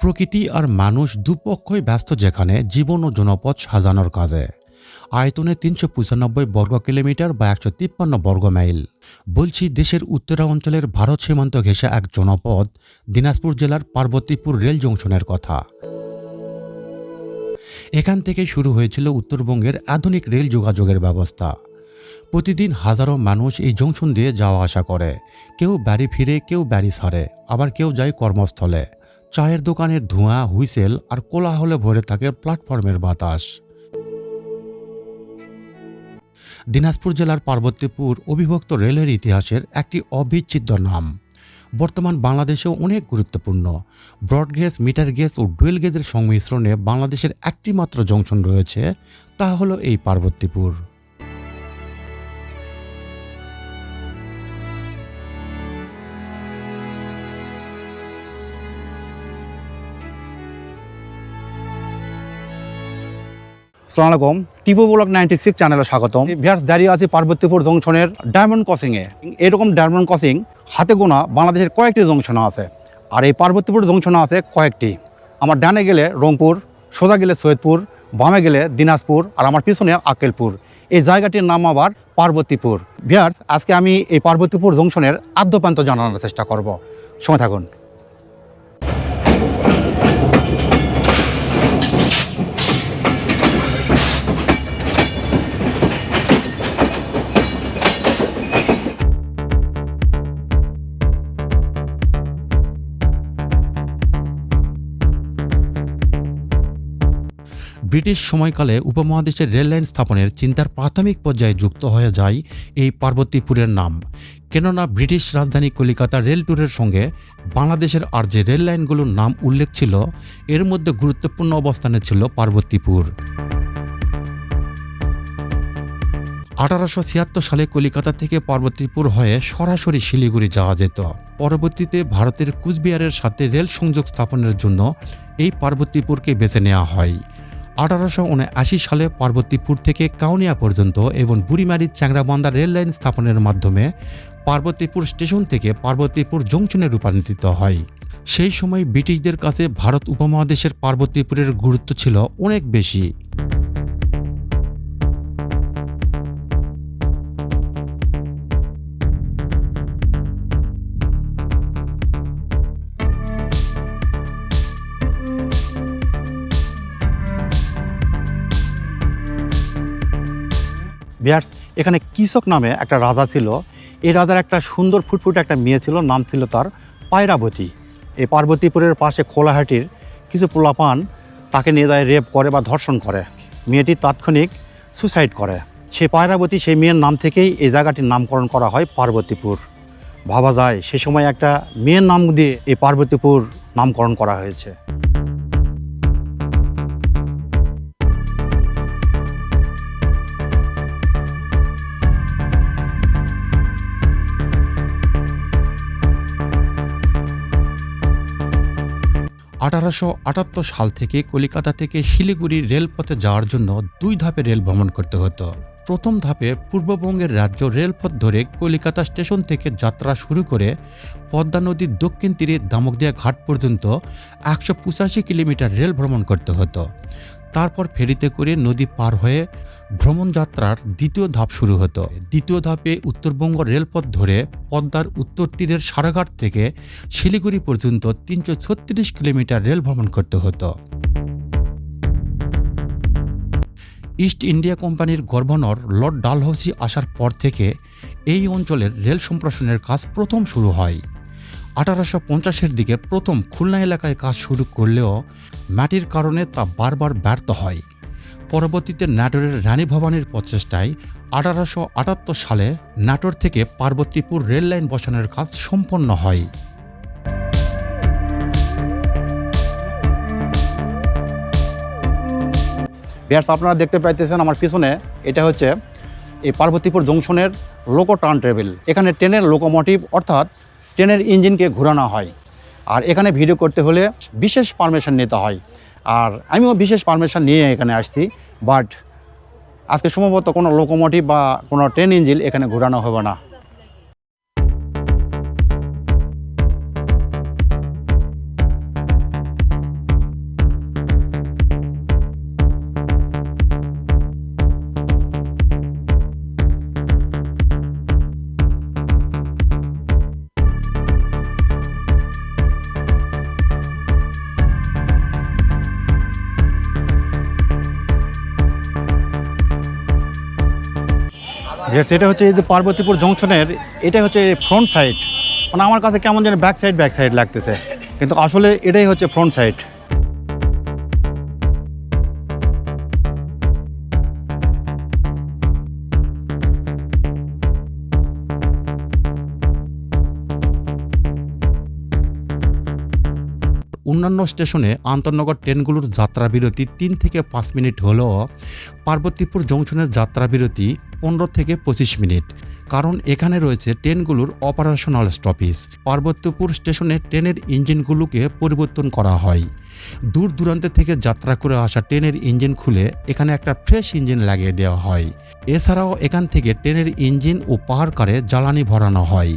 প্রকৃতি আর মানুষ দুপক্ষই ব্যস্ত যেখানে জীবন ও জনপদ সাজানোর কাজে। আয়তনে তিনশো পঁচানব্বই বর্গ কিলোমিটার বা একশো তিপ্পান্ন বর্গ মাইল। বলছি দেশের উত্তরাঞ্চলের ভারত সীমান্ত ঘেঁষে এক জনপদ, দিনাজপুর জেলার পার্বতীপুর রেল জংশনের কথা। এখান থেকে শুরু হয়েছিল উত্তরবঙ্গের আধুনিক রেল যোগাযোগের ব্যবস্থা। প্রতিদিন হাজারো মানুষ এই জংশন দিয়ে যাওয়া আসা করে। কেউ বাড়ি ফিরে, কেউ বাড়ি ছাড়ে, আবার কেউ যায় কর্মস্থলে। চায়ের দোকানের ধোঁয়া, হুইসেল আর কোলাহলে ভরে থাকে প্ল্যাটফর্মের বাতাস। দিনাজপুর জেলার পার্বতীপুর অবিভক্ত রেলের ইতিহাসের একটি অবিচ্ছেদ্য নাম। বর্তমান বাংলাদেশেও অনেক গুরুত্বপূর্ণ। ব্রড গেজ মিটার গেজ ও ডুয়েল গেজের সংমিশ্রণে বাংলাদেশের একটি মাত্র জংশন রয়েছে, তা হলো এই পার্বতীপুর। সালাম আলাইকুম। টিপো ব্লক নাইনটি সিক্স চ্যানেলে স্বাগতম। ভিয়ার্স দাঁড়িয়ে আছি পার্বতীপুর জংশনের ডায়মন্ড ক্রসিংয়ে এরকম ডায়মন্ড ক্রসিং হাতে গোনা বাংলাদেশের কয়েকটি জংশন আছে। আর এই পার্বতীপুর জংশনে আছে কয়েকটি। আমার ডানে গেলে রংপুর, সোজা গেলে সৈয়দপুর, বামে গেলে দিনাজপুর, আর আমার পিছনে আক্কেলপুর। এই জায়গাটির নাম আবার পার্বতীপুর। ভিয়ার্স আজকে আমি এই পার্বতীপুর জংশনের আদ্যপ্রান্ত জানানোর চেষ্টা করব। সময় থাকুন। ব্রিটিশ সময়কালে উপমহাদেশের রেললাইন স্থাপনের চিন্তার প্রাথমিক পর্যায়ে যুক্ত হয়ে যায় এই পার্বতীপুরের নাম। কেননা ব্রিটিশ রাজধানী কলিকাতা রেল ট্যুরের সঙ্গে বাংলাদেশের আর যে রেল লাইনগুলোর নাম উল্লেখ ছিল, এর মধ্যে গুরুত্বপূর্ণ অবস্থানে ছিল পার্বতীপুর। আঠারোশো ছিয়াত্তর সালে কলিকাতা থেকে পার্বতীপুর হয়ে সরাসরি শিলিগুড়ি যাওয়া যেত। পরবর্তীতে ভারতের কুচবিহারের সাথে রেল সংযোগ স্থাপনের জন্য এই পার্বতীপুরকে বেছে নেওয়া হয়। আঠারোশো উনআশি সালে পার্বতীপুর থেকে কাউনিয়া পর্যন্ত এবং বুড়িমারির চ্যাংরাবন্দা রেললাইন স্থাপনের মাধ্যমে পার্বতীপুর স্টেশন থেকে পার্বতীপুর জংশনে রূপান্তরিত হয়। সেই সময় ব্রিটিশদের কাছে ভারত উপমহাদেশের পার্বতীপুরের গুরুত্ব ছিল অনেক বেশি। বিহার্স এখানে কৃষক নামে একটা রাজা ছিল। এই রাজার একটা সুন্দর ফুটফুটে একটা মেয়ে ছিল, নাম ছিল তার পায়রাবতী। এই পার্বতীপুরের পাশে খোলাহাটির কিছু পোলাপান তাকে নিয়ে যায়, রেপ করে বা ধর্ষণ করে। মেয়েটি তাৎক্ষণিক সুসাইড করে। সেই পায়রাবতী, সেই মেয়ের নাম থেকেই এই জায়গাটির নামকরণ করা হয় পার্বতীপুর। ভাবা যায়, সে সময় একটা মেয়ের নাম দিয়ে এই পার্বতীপুর নামকরণ করা হয়েছে। আঠারোশো আটাত্তর সাল থেকে কলিকাতা থেকে শিলিগুড়ি রেলপথে যাওয়ার জন্য দুই ধাপে রেল ভ্রমণ করতে হতো। প্রথম ধাপে পূর্ববঙ্গের রাজ্য রেলপথ ধরে কলিকাতা স্টেশন থেকে যাত্রা শুরু করে পদ্মা নদীর দক্ষিণ তীরে দামকদিয়া ঘাট পর্যন্ত একশো পঁচাশি কিলোমিটার রেল ভ্রমণ করতে হতো। তারপর ফেরিতে করে নদী পার হয়ে ভ্রমণযাত্রার দ্বিতীয় ধাপ শুরু হতো। দ্বিতীয় ধাপে উত্তরবঙ্গ রেলপথ ধরে পদ্মার উত্তর তীরের সারাঘাট থেকে শিলিগুড়ি পর্যন্ত তিনশো ছত্রিশ কিলোমিটার রেল ভ্রমণ করতে হতো। ইস্ট ইন্ডিয়া কোম্পানির গভর্নর লর্ড ডালহৌসি আসার পর থেকে এই অঞ্চলের রেল সম্প্রসারণের কাজ প্রথম শুরু হয়। আঠারোশো পঞ্চাশের দিকে প্রথম খুলনা এলাকায় কাজ শুরু করলেও মাটির কারণে তা বারবার ব্যর্থ হয়। পরবর্তীতে নাটোরের রানী ভবানীর প্রচেষ্টায় আঠারোশো আটাত্তর সালে নাটোর থেকে পার্বতীপুর রেললাইন বসানোর কাজ সম্পন্ন হয়। বিহার্স আপনারা দেখতে পাইতেছেন আমার পিছনে, এটা হচ্ছে এই পার্বতীপুর জংশনের লোকো টার্ন ট্রেভেল। এখানে ট্রেনের লোকোমোটিভ, অর্থাৎ ট্রেনের ইঞ্জিনকে ঘোরানো হয়। আর এখানে ভিডিও করতে হলে বিশেষ পারমিশন নিতে হয়। আর আমিও বিশেষ পারমিশন নিয়ে এখানে আসছি। বাট আজকে সম্ভবত কোনো লোকোমোটিভ বা কোনো ট্রেন ইঞ্জিন এখানে ঘোরানো হবে না। Yes, এটা হচ্ছে এই যে পার্বতীপুর জংশনের এটাই হচ্ছে ফ্রন্ট সাইড মানে আমার কাছে কেমন যেন ব্যাক সাইড ব্যাক সাইড লাগতেছে। কিন্তু আসলে এটাই হচ্ছে ফ্রন্ট সাইড অন্যান্য স্টেশনে আন্তনগর ট্রেনগুলোর যাত্রা বিরতি তিন থেকে পাঁচ মিনিট হলেও পার্বতীপুর জংশনের যাত্রা বিরতি পনেরো থেকে পঁচিশ মিনিট। কারণ এখানে রয়েছে ট্রেনগুলোর অপারেশনাল স্টপেজ পার্বতীপুর স্টেশনে ট্রেনের ইঞ্জিনগুলোকে পরিবর্তন করা হয়। দূর দূরান্ত থেকে যাত্রা করে আসা ট্রেনের ইঞ্জিন খুলে এখানে একটা ফ্রেশ ইঞ্জিন লাগিয়ে দেওয়া হয়। এছাড়াও এখান থেকে ট্রেনের ইঞ্জিন ও পাহাড় কারে জ্বালানি ভরানো হয়।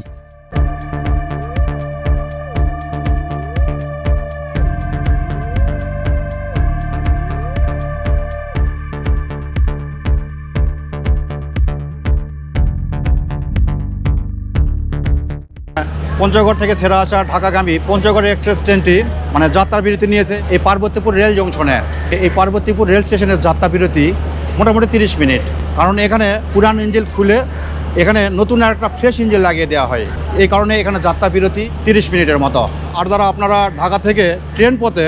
পঞ্চগড় থেকে ছেড়ে আসা ঢাকাগামী পঞ্চগড় এক্সপ্রেস ট্রেনটি মানে যাত্রা বিরতি নিয়েছে এই পার্বতীপুর রেল জংশনে। এই পার্বতীপুর রেল স্টেশনের যাত্রা বিরতি মোটামুটি তিরিশ মিনিট। কারণ এখানে পুরান ইঞ্জিন খুলে এখানে নতুন একটা ফ্রেশ ইঞ্জিন লাগিয়ে দেওয়া হয়। এই কারণে এখানে যাত্রা বিরতি তিরিশ মিনিটের মতো। আর যারা আপনারা ঢাকা থেকে ট্রেন পথে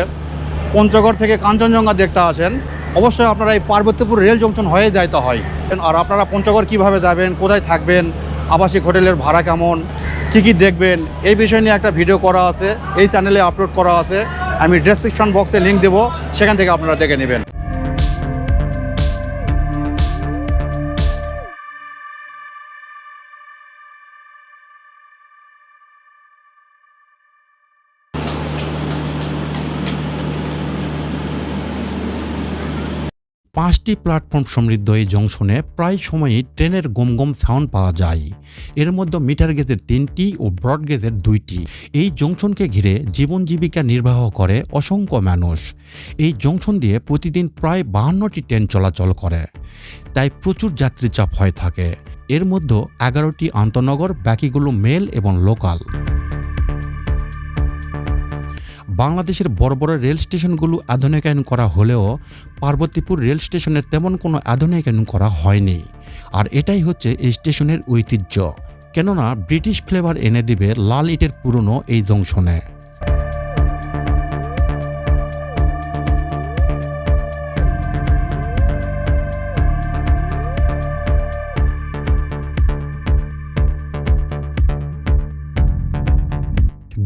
পঞ্চগড় থেকে কাঞ্চনজঙ্ঘা দেখতে আসেন, অবশ্যই আপনারা এই পার্বতীপুর রেল জংশন হয়ে যাইতে হয়। আর আপনারা পঞ্চগড় কীভাবে যাবেন, কোথায় থাকবেন, আবাসিক হোটেলের ভাড়া কেমন কী কী দেখবেন। এই বিষয় নিয়ে একটা ভিডিও করা আছে, এই চ্যানেলে আপলোড করা আছে। আমি ডেসক্রিপশন বক্সে লিঙ্ক দেবো, সেখান থেকে আপনারা দেখে নেবেন। পাঁচটি প্ল্যাটফর্ম সমৃদ্ধ এই জংশনে প্রায় সময়ই ট্রেনের গমগম সাউন্ড পাওয়া যায়। এর মধ্যে মিটার গেজের তিনটি ও ব্রড গেজের দুইটি। এই জংশনকে ঘিরে জীবন জীবিকা নির্বাহ করে অসংখ্য মানুষ। এই জংশন দিয়ে প্রতিদিন প্রায় বাহান্নটি ট্রেন চলাচল করে। তাই প্রচুর যাত্রী চাপ হয়ে থাকে। এর মধ্যে এগারোটি আন্তনগর, বাকিগুলো মেল এবং লোকাল। বাংলাদেশের বড় বড় রেল স্টেশনগুলো আধুনিকায়ন করা হলেও পার্বতীপুর রেল স্টেশনের তেমন কোনো আধুনিকায়ন করা হয়নি। আর এটাই হচ্ছে এই স্টেশনের ঐতিহ্য। কেননা ব্রিটিশ ফ্লেভার এনে দিবে লাল ইটের পুরনো এই জংশনে।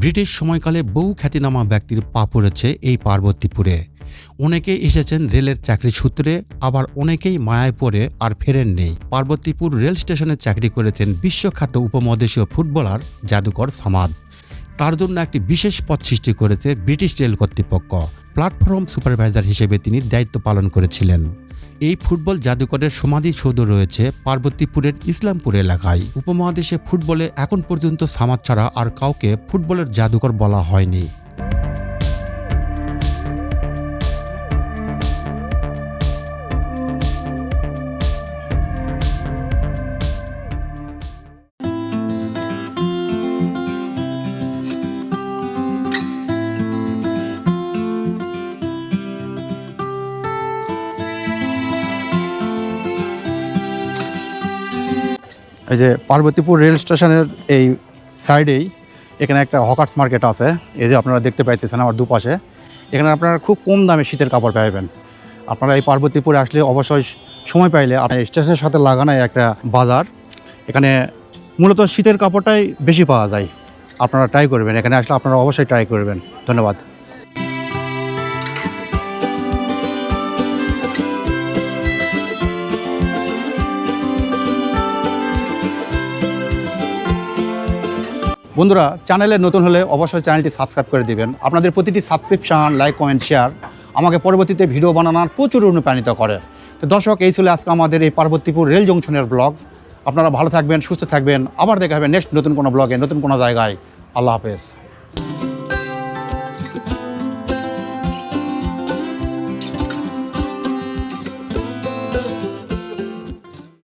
ব্রিটিশ সময়কালে বহু খ্যাতিনামা ব্যক্তির পা পড়েছে এই পার্বতীপুরে। অনেকে এসেছেন রেলের চাকরি সূত্রে, আবার অনেকেই মায়ায় পড়ে আর ফেরেন নেই। পার্বতীপুর রেল স্টেশনে চাকরি করেছেন বিশ্বখ্যাত উপমহাদেশীয় ফুটবলার জাদুকর সামাদ। তার জন্য একটি বিশেষ পথ সৃষ্টি করেছে ব্রিটিশ রেল কর্তৃপক্ষ। প্ল্যাটফর্ম সুপারভাইজার হিসেবে তিনি দায়িত্ব পালন করেছিলেন। এই ফুটবল জাদুকরের সমাধিসৌধ রয়েছে পার্বতীপুরের ইসলামপুর এলাকায়। উপমহাদেশে ফুটবলে এখন পর্যন্ত সামাদ ছাড়া আর কাউকে ফুটবলের জাদুকর বলা হয়নি। এই যে পার্বতীপুর রেল স্টেশনের এই সাইডেই এখানে একটা হকার্স মার্কেট আছে। এই যে আপনারা দেখতে পাইতেছেন আমার দুপাশে। এখানে আপনারা খুব কম দামে শীতের কাপড় পাইবেন। আপনারা এই পার্বতীপুরে আসলে অবশ্যই সময় পাইলে আপনার স্টেশনের সাথে লাগানো একটা বাজার। এখানে মূলত শীতের কাপড়টাই বেশি পাওয়া যায়। আপনারা ট্রাই করবেন। এখানে আসলে আপনারা অবশ্যই ট্রাই করবেন। ধন্যবাদ। বন্ধুরা চ্যানেলে নতুন হলে অবশ্যই চ্যানেলটি সাবস্ক্রাইব করে দিবেন। আপনাদের প্রতিটি সাবস্ক্রিপশান লাইক কমেন্ট শেয়ার আমাকে পরবর্তীতে ভিডিও বানানোর প্রচুর অনুপ্রাণিত করে। তো দর্শক, এই ছিল আজকে আমাদের এই পার্বতীপুর রেল জংশনের ব্লগ আপনারা ভালো থাকবেন, সুস্থ থাকবেন। আবার দেখা হবে নেক্সট নতুন কোনো ব্লগে নতুন কোনো জায়গায়। আল্লাহ হাফেজ।